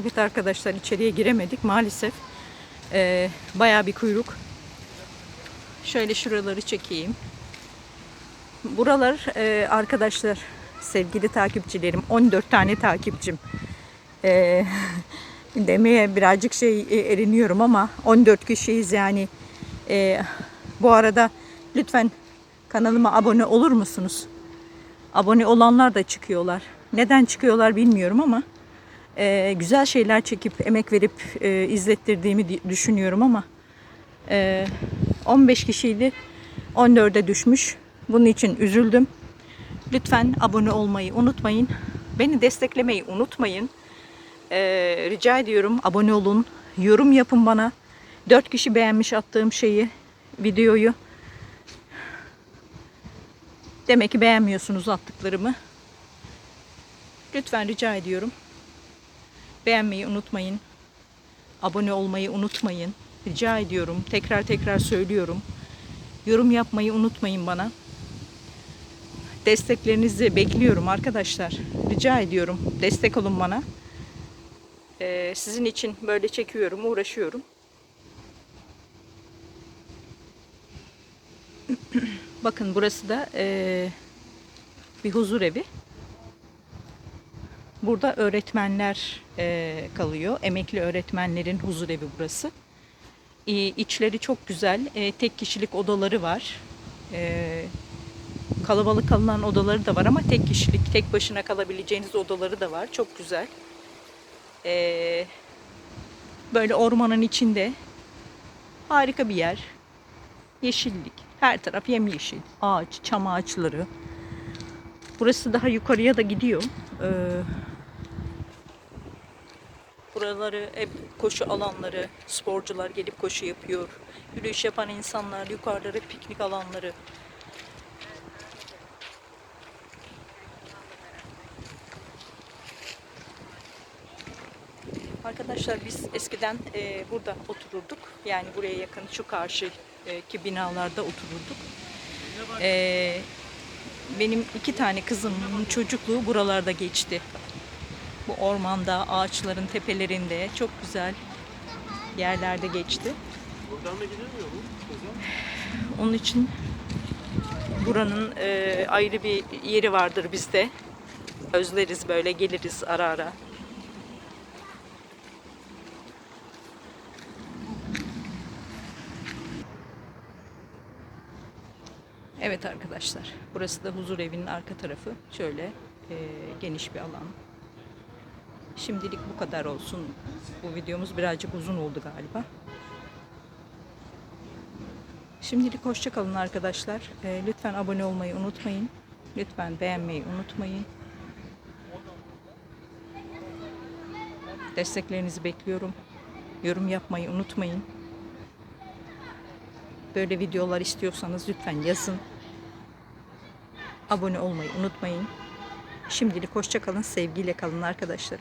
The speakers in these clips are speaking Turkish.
Evet arkadaşlar içeriye giremedik maalesef. Ee, bayağı bir kuyruk. Şöyle şuraları çekeyim. Buralar e, arkadaşlar sevgili takipçilerim 14 tane takipçim. Ee, demeye birazcık şey e, eriniyorum ama 14 kişiyiz yani. Ee, bu arada lütfen kanalıma abone olur musunuz? Abone olanlar da çıkıyorlar. Neden çıkıyorlar bilmiyorum ama e, güzel şeyler çekip emek verip e, izlettirdiğimi di- düşünüyorum ama e, 15 kişiydi 14'e düşmüş. Bunun için üzüldüm. Lütfen abone olmayı unutmayın. Beni desteklemeyi unutmayın. E, rica ediyorum abone olun. Yorum yapın bana. 4 kişi beğenmiş attığım şeyi, videoyu. Demek ki beğenmiyorsunuz attıklarımı. Lütfen rica ediyorum. Beğenmeyi unutmayın. Abone olmayı unutmayın. Rica ediyorum. Tekrar tekrar söylüyorum. Yorum yapmayı unutmayın bana. Desteklerinizi bekliyorum arkadaşlar. Rica ediyorum. Destek olun bana. Ee, sizin için böyle çekiyorum, uğraşıyorum. Bakın burası da eee, bir huzur evi. Burada öğretmenler eee, kalıyor. Emekli öğretmenlerin huzur evi burası. İ- İçleri çok güzel. Eee, tek kişilik odaları var. Eee, kalabalık kalınan odaları da var ama tek kişilik, tek başına kalabileceğiniz odaları da var. Çok güzel. Eee, böyle ormanın içinde harika bir yer. Yeşillik. Her taraf yemyeşil. Ağaç, çam ağaçları. Burası daha yukarıya da gidiyor. Ee, buraları hep koşu alanları. Sporcular gelip koşu yapıyor. Yürüyüş yapan insanlar. Yukarıları piknik alanları. Arkadaşlar biz eskiden e, burada otururduk. Yani buraya yakın şu karşıki binalarda otururduk. E, benim iki tane kızımın çocukluğu buralarda geçti. Bu ormanda, ağaçların tepelerinde çok güzel yerlerde geçti. Buradan da gidilmiyor mu? Onun için buranın e, ayrı bir yeri vardır bizde. Özleriz böyle geliriz ara ara. Evet arkadaşlar, burası da huzur evinin arka tarafı. Şöyle e, geniş bir alan. Şimdilik bu kadar olsun. Bu videomuz birazcık uzun oldu galiba. Şimdilik hoşça kalın arkadaşlar. E, lütfen abone olmayı unutmayın. Lütfen beğenmeyi unutmayın. Desteklerinizi bekliyorum. Yorum yapmayı unutmayın. Böyle videolar istiyorsanız lütfen yazın. Abone olmayı unutmayın. Şimdilik hoşça kalın, sevgiyle kalın arkadaşlar.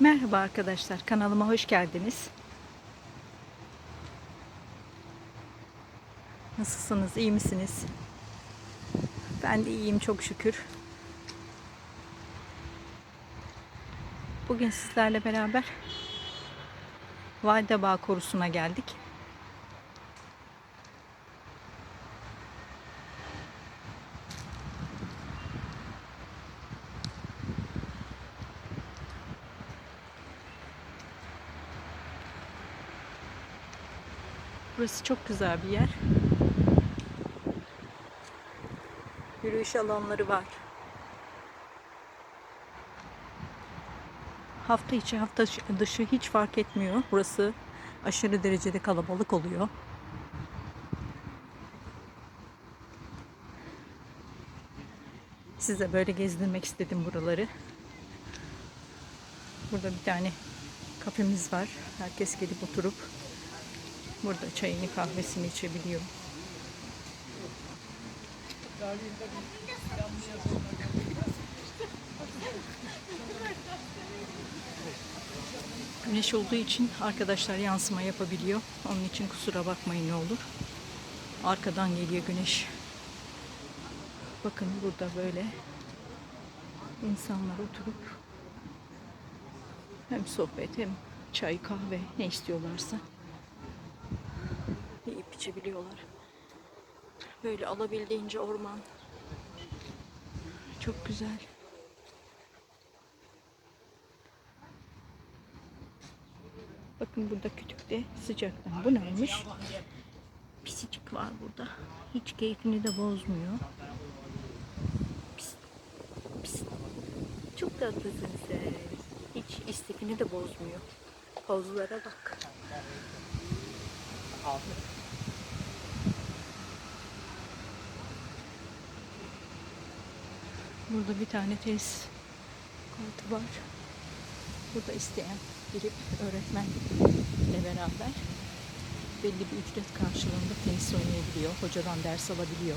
Merhaba arkadaşlar, kanalıma hoş geldiniz. Nasılsınız, iyi misiniz? Ben de iyiyim çok şükür. Bugün sizlerle beraber Validebağ Korusu'na geldik. Burası çok güzel bir yer. Yürüyüş alanları var. Hafta içi hafta dışı hiç fark etmiyor. Burası aşırı derecede kalabalık oluyor. Size böyle gezdirmek istedim buraları. Burada bir tane kafemiz var. Herkes gelip oturup burada çayını kahvesini içebiliyor. Güneş olduğu için arkadaşlar yansıma yapabiliyor. Onun için kusura bakmayın ne olur. Arkadan geliyor güneş. Bakın burada böyle insanlar oturup hem sohbet hem çay kahve ne istiyorlarsa yiyip içebiliyorlar. Böyle alabildiğince orman. Çok güzel. Bakın burada kütükte sıcaktan bunalmış. Pisicik var burada. Hiç keyfini de bozmuyor. Pis, pis. Çok tatlısın sen. Hiç istekini de bozmuyor. Pozlara bak. Burada bir tane tenis kortu var. Burada isteyen girip öğretmenle beraber belli bir ücret karşılığında tenis oynayabiliyor. Hocadan ders alabiliyor.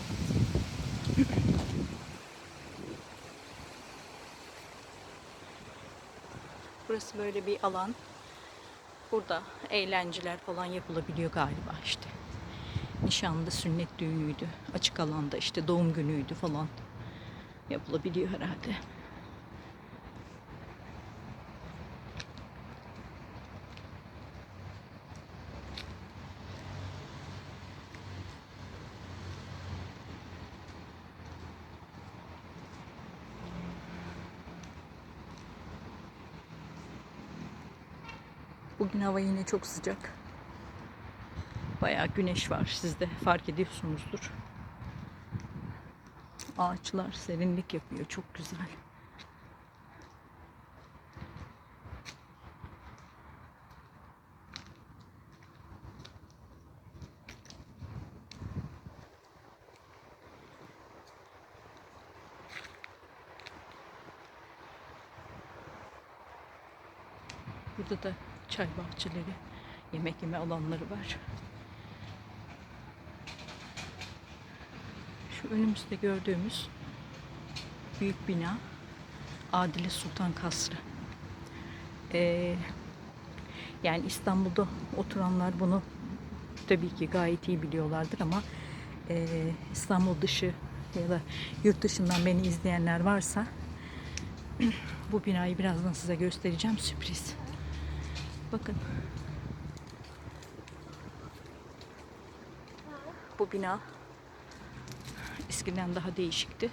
Burası böyle bir alan. Burada eğlenceler falan yapılabiliyor galiba işte. Nişanlı, sünnet düğünüydü. Açık alanda işte doğum günüydü falan. Yapılabiliyor herhalde. Bugün hava yine çok sıcak. Bayağı güneş var. Siz de fark ediyorsunuzdur. Ağaçlar serinlik yapıyor. Çok güzel. Burada da çay bahçeleri, yemek yeme alanları var. Önümüzde gördüğümüz büyük bina Adile Sultan Kasrı. Ee, yani İstanbul'da oturanlar bunu tabii ki gayet iyi biliyorlardır ama e, İstanbul dışı ya da yurt dışından beni izleyenler varsa bu binayı birazdan size göstereceğim sürpriz. Bakın. Bu bina eskiden daha değişikti.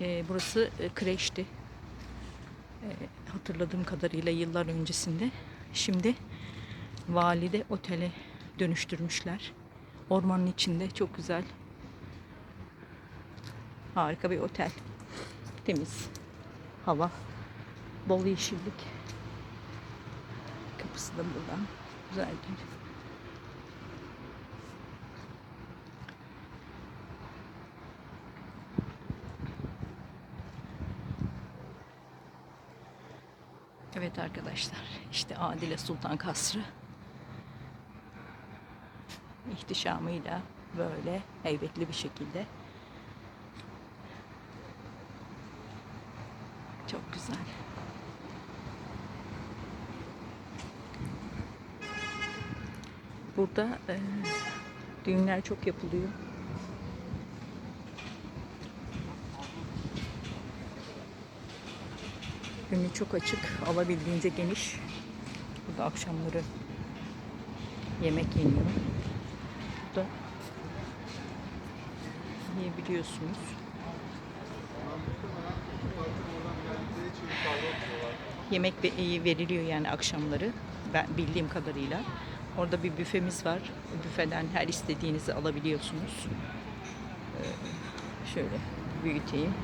Ee, burası e, kreşti. Ee, hatırladığım kadarıyla yıllar öncesinde. Şimdi valide otele dönüştürmüşler. Ormanın içinde çok güzel. Harika bir otel. Temiz. Hava. Bol yeşillik. Kapısı da buradan. Güzel bir Evet arkadaşlar işte Adile Sultan Kasrı ihtişamıyla böyle heybetli bir şekilde çok güzel. Burada e, düğünler çok yapılıyor. Önü çok açık, alabildiğince geniş. Burada akşamları yemek yeniyor. Burada yiyebiliyorsunuz. Yemek ve- veriliyor yani akşamları. Ben bildiğim kadarıyla. Orada bir büfemiz var. Büfeden her istediğinizi alabiliyorsunuz. Ee, şöyle büyüteyim.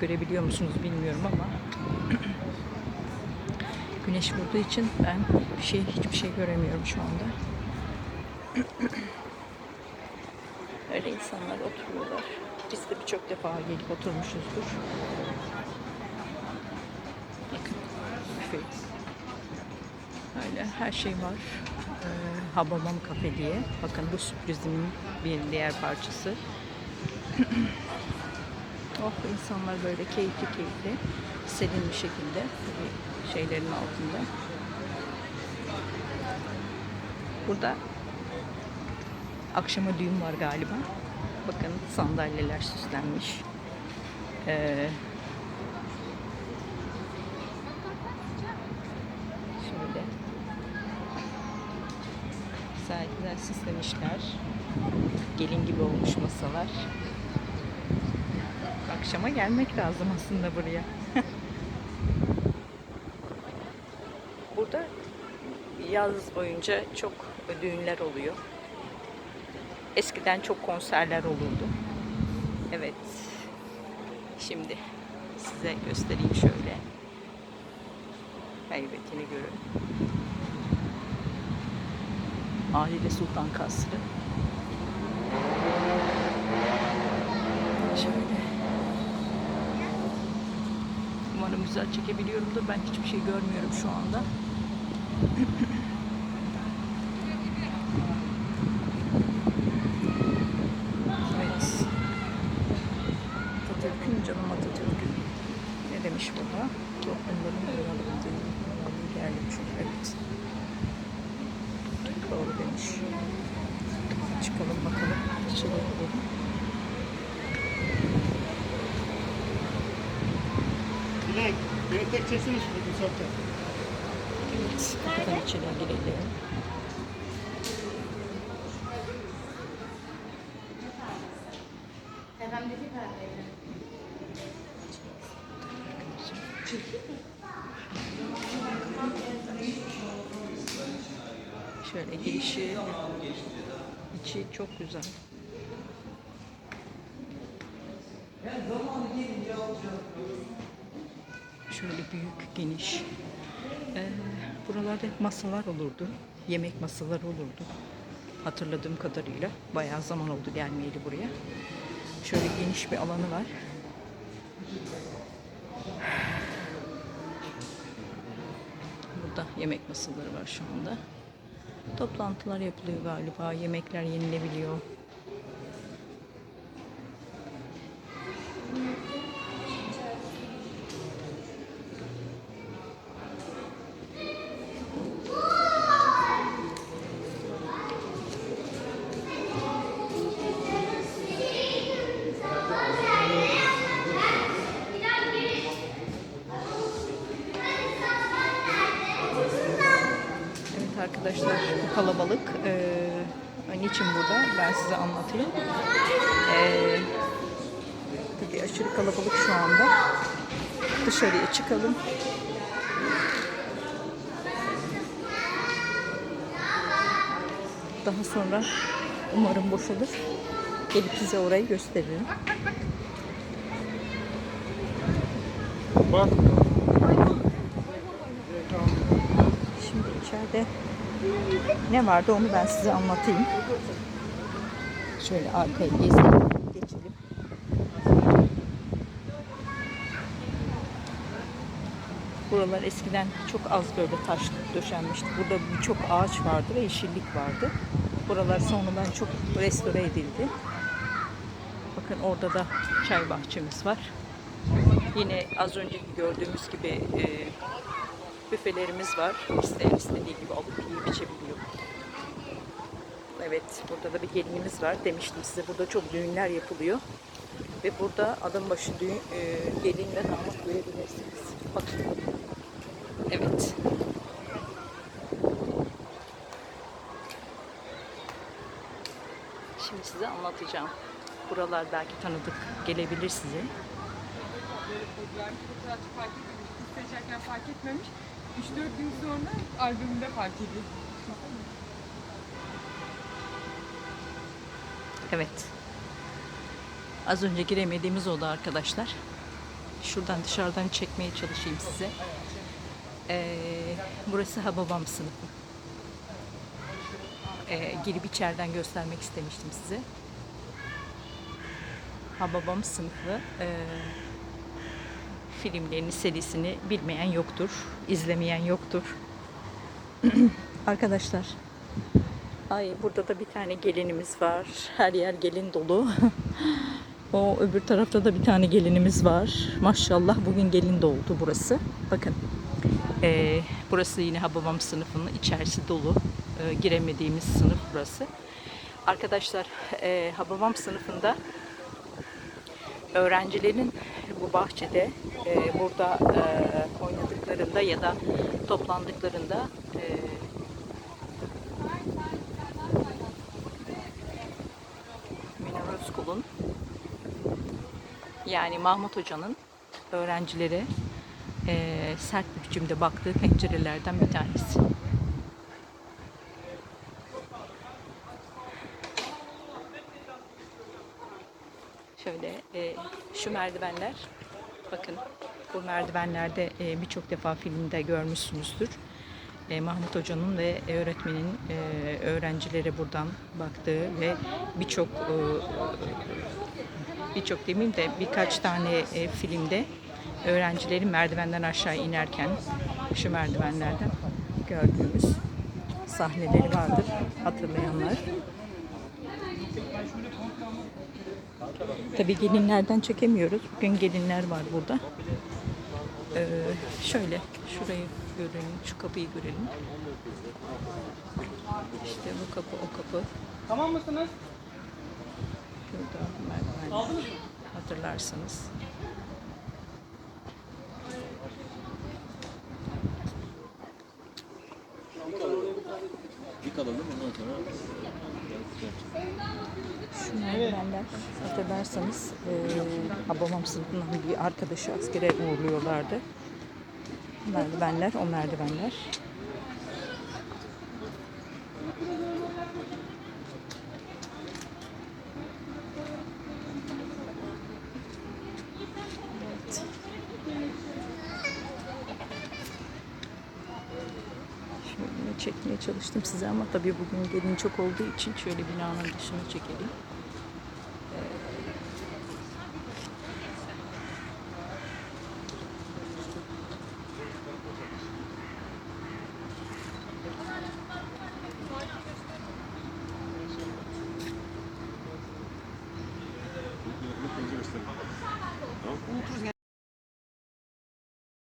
Görebiliyor musunuz bilmiyorum ama güneş vurduğu için ben bir şey hiçbir şey göremiyorum şu anda. Öyle insanlar oturuyorlar. Biz de birçok defa gelip oturmuşuzdur. Bakın. her şey var. Ee, Hababam Kafe diye. Bakın bu sürprizimin bir diğer parçası. oh insanlar böyle keyifli keyifli serin bir şekilde şeylerin altında. Burada akşama düğün var galiba. Bakın sandalyeler süslenmiş. Ee, şöyle güzel güzel süslemişler. Gelin gibi olmuş masalar. Akşama gelmek lazım aslında buraya. Burada yaz boyunca çok düğünler oluyor. Eskiden çok konserler olurdu. Evet. Şimdi size göstereyim şöyle. Heybetini görün. Halide Sultan Kasrı. Şöyle. Güzel çekebiliyorumdur. Ben hiçbir şey görmüyorum şu anda. Beni tek çeksene şimdi bu saatte. Evet. Kapıdan içine girelim. Tepemdeki perdeydi. Şöyle girişi, içi çok güzel. Şöyle büyük, geniş. Ee, buralarda hep masalar olurdu. Yemek masaları olurdu. Hatırladığım kadarıyla. Bayağı zaman oldu gelmeyeli buraya. Şöyle geniş bir alanı var. Burada yemek masaları var şu anda. Toplantılar yapılıyor galiba. Yemekler yenilebiliyor. Dışarıya çıkalım. Daha sonra umarım boşalır. Gelip size orayı gösteririm. Bak. Şimdi içeride ne vardı onu ben size anlatayım. Şöyle arkaya gezelim, Buralar eskiden çok az böyle taş döşenmişti. Burada birçok ağaç vardı ve yeşillik vardı. Buralar sonradan çok restore edildi. Bakın orada da çay bahçemiz var. Yine az önceki gördüğümüz gibi e, büfelerimiz var. İsteyen istediği gibi alıp yiyip içebiliyor. Evet, burada da bir gelinimiz var. Demiştim size burada çok düğünler yapılıyor. Ve burada adım başı düğün, e, gelin ve damat görebilirsiniz. Bakın. Evet. Şimdi size anlatacağım. Buralar belki tanıdık gelebilir size. Böyle fotoğrafçı fark etmemiş, seçerken fark etmemiş. 3-4 gün sonra albümünde fark ediyor. Evet. Az önce giremediğimiz oda arkadaşlar. Şuradan dışarıdan çekmeye çalışayım size. Ee, burası Hababam sınıfı. Ee, girip içeriden göstermek istemiştim size. Hababam sınıfı ee, filmlerini, serisini bilmeyen yoktur, izlemeyen yoktur. Arkadaşlar. Ay burada da bir tane gelinimiz var. Her yer gelin dolu. o öbür tarafta da bir tane gelinimiz var. Maşallah bugün gelin doldu burası. Bakın. Ee, burası yine Hababam sınıfının içerisi dolu. Ee, giremediğimiz sınıf burası. Arkadaşlar e, Hababam sınıfında öğrencilerin bu bahçede e, burada e, oynadıklarında ya da toplandıklarında e, Münir yani Mahmut Hoca'nın öğrencilere e, sert bir biçimde baktığı pencerelerden bir tanesi. Şöyle e, şu merdivenler bakın bu merdivenlerde e, birçok defa filmde görmüşsünüzdür. E, Mahmut Hoca'nın ve öğretmenin e, öğrencilere buradan baktığı ve birçok e, birçok demeyeyim de birkaç tane e, filmde öğrencilerin merdivenden aşağı inerken şu merdivenlerden gördüğümüz sahneleri vardır hatırlayanlar. Tabii gelinlerden çekemiyoruz. Bugün gelinler var burada. Ee, şöyle şurayı görelim, şu kapıyı görelim. İşte bu kapı, o kapı. Tamam mısınız? Şurada merdiven. Hatırlarsınız. Şu merdivenler hatırlarsanız e, babam sınıfından bir arkadaşı askere uğurluyorlardı. Merdivenler, o merdivenler. Evet. Şöyle çekmeye çalıştım size ama tabii bugün gelin çok olduğu için şöyle binanın dışını çekelim.